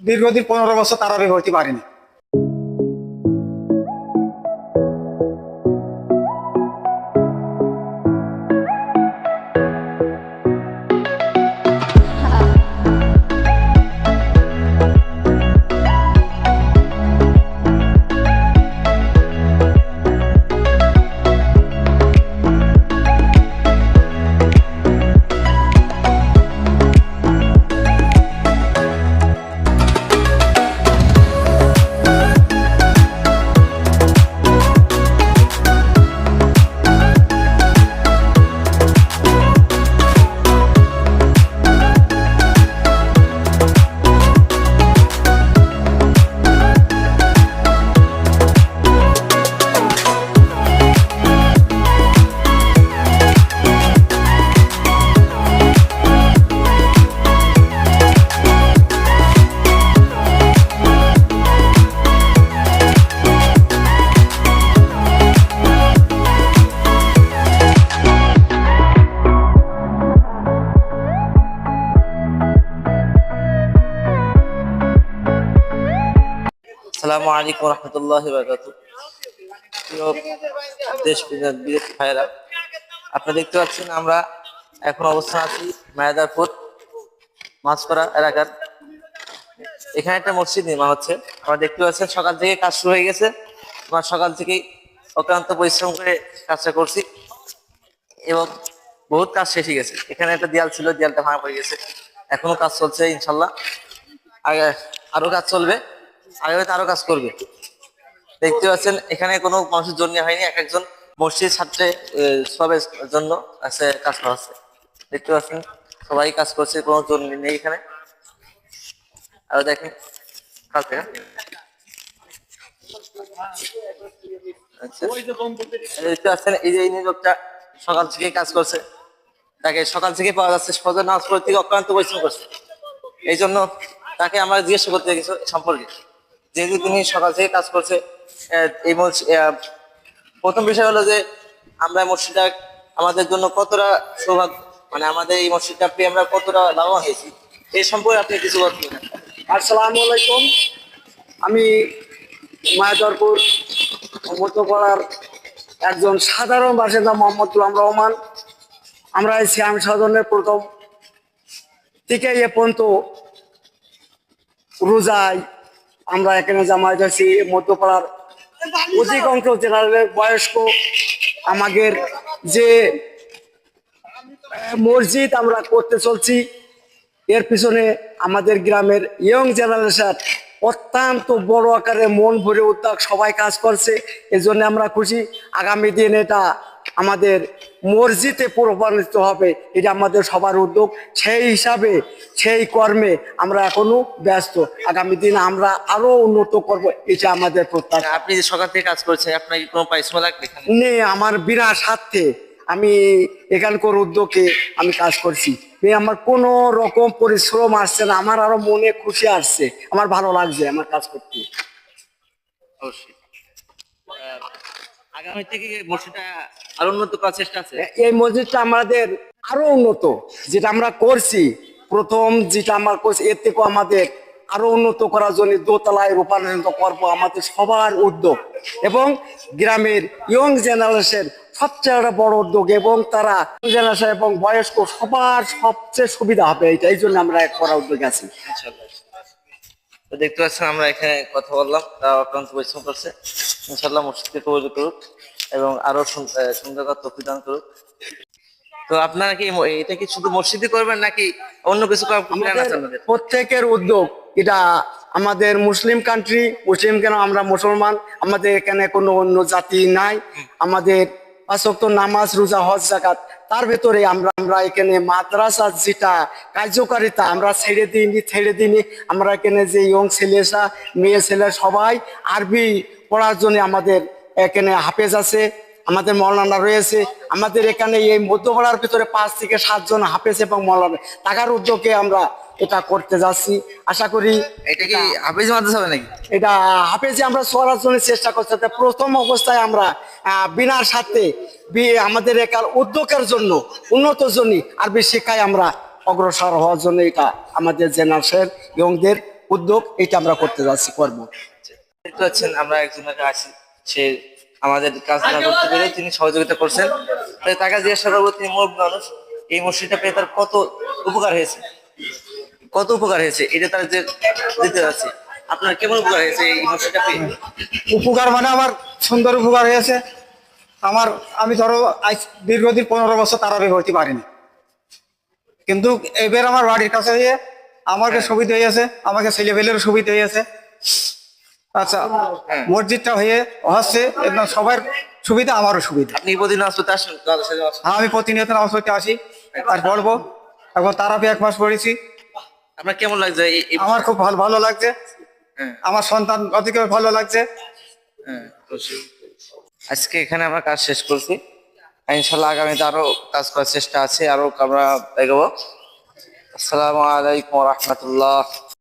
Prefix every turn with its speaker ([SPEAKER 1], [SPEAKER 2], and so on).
[SPEAKER 1] দীর্ঘদিন পনেরো বছর তারা হইতে পারেনি।
[SPEAKER 2] আসসালামু আলাইকুম রহমতুল্লাহ দেশ বিদেশি ভাইয়েরা, আপনারা দেখতে পাচ্ছেন আমরা এখন অবস্থান আছি মায়াদারপুর মাছপাড়া এলাকার। এখানে একটা মসজিদ নির্মাণ হচ্ছে। আমরা দেখতে পাচ্ছেন সকাল থেকে কাজ শুরু হয়ে গেছে। আমরা সকাল থেকেই অক্লান্ত পরিশ্রম করে কাজটা করছি এবং বহুত কাজ শেষ হয়ে গেছে। এখানে একটা দেয়াল ছিল, দেয়ালটা ভাঙা পড়ে গেছে। এখনও কাজ চলছে ইনশাল্লাহ। আগে আরও কাজ চলবে। আগামীতে আরও কাজ করবে। দেখতে পাচ্ছেন, এখানে কোনো মানুষের জন্য হয়নি, এক একজন মসজিদ ছাত্রে সবের জন্য আছে, কাজ করা হচ্ছে দেখতে পাচ্ছেন, সবাই কাজ করছে, কোনো জন্য নেই এখানে। আর দেখেন কাজ দেখেন আচ্ছা। এই যে এই সকাল কাজ করছে। তাকে সকাল পাওয়া যাচ্ছে পড়ে থেকে অক্লান্ত করছে। এই জন্য তাকে আমরা জিজ্ঞাসা করতে সম্পর্কে। যেহেতু তিনি সকাল থেকে কাজ করছে এই প্রথম বিষয় হলো যে আমরা মসজিদটা আমাদের জন্য কতটা সৌভাগ্য মানে আমাদের এই মসজিদটা পেয়ে আমরা কতটা লাভবান হয়েছি এই সম্পর্কে আপনি কিছু বলবেন
[SPEAKER 3] আসসালামু আলাইকুম। আমি মায়াদরপুর মধ্যপাড়ার একজন সাধারণ বাসিন্দা মোহাম্মদ গুলাম রহমান। আমরা এই শ্যাম সাধনের প্রথম থেকে এ পর্যন্ত রোজায় আমরা এখানে জামায়াত আছি মধ্যপাড়ার অধিকাংশ জেলারের বয়স্ক আমাদের যে মসজিদ আমরা করতে চলছি, এর পিছনে আমাদের গ্রামের ইয়ং জেনারেশন অত্যন্ত বড় আকারে মন ভরে উদ্যোগ সবাই কাজ করছে, এজন্য আমরা খুশি। আগামী দিন এটা আমাদের মসজিদে প্রমাণিত হবে এটা আমাদের সবার উদ্যোগ। সেই হিসাবে সেই কর্মে আমরা এখনও ব্যস্ত। আগামী দিন আমরা আরও উন্নত করব এটা আমাদের প্রত্যাশা।
[SPEAKER 2] আপনি যে সকাল থেকে কাজ করছেন আপনার কোনো পরিশ্রম লাগবে
[SPEAKER 3] নেই আমার বিনা স্বার্থে আমি এখানকার উদ্যোগে আমি কাজ করছি। আমার কোনো রকম পরিশ্রম আসছে না আমার আরও মনে খুশি আসছে। আমার ভালো লাগছে আমার কাজ করতে।
[SPEAKER 2] অবশ্যই। আগামী থেকে মসজিদটা আরও উন্নত করার চেষ্টা আছে?
[SPEAKER 3] এই মসজিদটা আমাদের আরও উন্নত যেটা আমরা করছি। প্রথম যেটা আমরা করছি এর থেকেও আমাদের আরও উন্নত করার জন্য দোতলায় রূপান্তরিত করব আমাদের সবার উদ্যোগ। এবং গ্রামের ইয়ং জেনারেশন সবচেয়ে বড় উদ্যোগ এবং তারা জেনারেশন এবং বয়স্ক সবার সবচেয়ে সুবিধা হবে এটা এই জন্য আমরা করার উদ্যোগ আছি।
[SPEAKER 2] তো দেখতে পাচ্ছেন আমরা এখানে কথা বললাম তারা অক্লান্ত পরিশ্রম করছে ইনশাল্লাহ মসজিদকে কবুল করুক এবং আরও সুন- আহ, সুন্দর প্রতিদান করুক তো আপনারা কি এটা কি শুধু মসজিদে করবেন নাকি অন্য কিছু?
[SPEAKER 3] প্রত্যেকের উদ্যোগ এটা আমাদের মুসলিম কান্ট্রি মুসলিম কেন আমরা মুসলমান আমাদের এখানে কোনো অন্য জাতি নাই আমাদের পাঁচক্ত নামাজ রোজা হজ জাকাত তার ভেতরে আমরা আমরা এখানে মাদ্রাসা যেটা কার্যকারিতা আমরা ছেড়ে দিইনি ছেড়ে দিইনি আমরা এখানে যে ইয়ং ছেলেরা মেয়ে ছেলে সবাই আরবি পড়ার জন্য আমাদের এখানে হাফেজ আছে আমাদের মৌলানা রয়েছে আমাদের এখানে এই মধ্যপাড়ার ভিতরে পাঁচ থেকে সাতজন হাফেজ এবং মৌলানা টাকার উদ্যোগে আমরা এটা করতে যাচ্ছি। আশা করি
[SPEAKER 2] এটা কি হাফিজ মাদ্রাসা হবে নাকি?
[SPEAKER 3] এটা হাফেজে আমরা চলার জন্য চেষ্টা করছি প্রথম অবস্থায় আমরা বিনার সাথে আমাদের একার উদ্যোগের জন্য উন্নত জন্য আরবি শিক্ষায় আমরা অগ্রসর হওয়ার জন্য এটা আমাদের জেনারেশন ইয়ংদের উদ্যোগ এটা আমরা করতে যাচ্ছি করব।
[SPEAKER 2] দেখতে পাচ্ছেন, আমরা একজনের আছি সে আমাদের কাজ করতে পেরে তিনি সহযোগিতা করছেন। তাকে জিজ্ঞাসা করব, তিনি মানুষ, এই মসজিদটা পেয়ে তার কত উপকার হয়েছে? কত উপকার হয়েছে? এটা তার যে দিতে যাচ্ছে আপনার কেমন উপকার হয়েছে এই মসজিদটা পেয়ে?
[SPEAKER 1] উপকার মানে আমার সুন্দর উপকার হয়েছে। আমার, আমি ধরো, আজ দীর্ঘদিন পনেরো বছর তারাবি হইতে পারিনি। কিন্তু এবার আমার বাড়ির কাছে হয়ে আমাকে সুবিধা হয়েছে, আমাকে ছেলেপেলের সুবিধা হয়েছে। আচ্ছা মসজিদটা হয়ে হচ্ছে একদম সবার সুবিধা আমারও সুবিধা।
[SPEAKER 2] আপনি প্রতিদিন আসতে আসেন।
[SPEAKER 1] হ্যাঁ আমি প্রতিনিয়ত নামাজ পড়তে আসি আর পড়ব। এখন তারাবি এক মাস পড়েছি।
[SPEAKER 2] আপনার কেমন লাগছে
[SPEAKER 1] আমার খুব ভালো ভালো লাগছে।
[SPEAKER 2] হ্যাঁ।
[SPEAKER 1] আমার সন্তান অধিক ভালো লাগছে।
[SPEAKER 2] হ্যাঁ, আজকে এখানে আমরা কাজ শেষ করছি। ইনশাল্লাহ আগামীতে আরও কাজ করার চেষ্টা আছে আরও আমরা দেখব আসসালামু আলাইকুম রহমতুল্লাহ।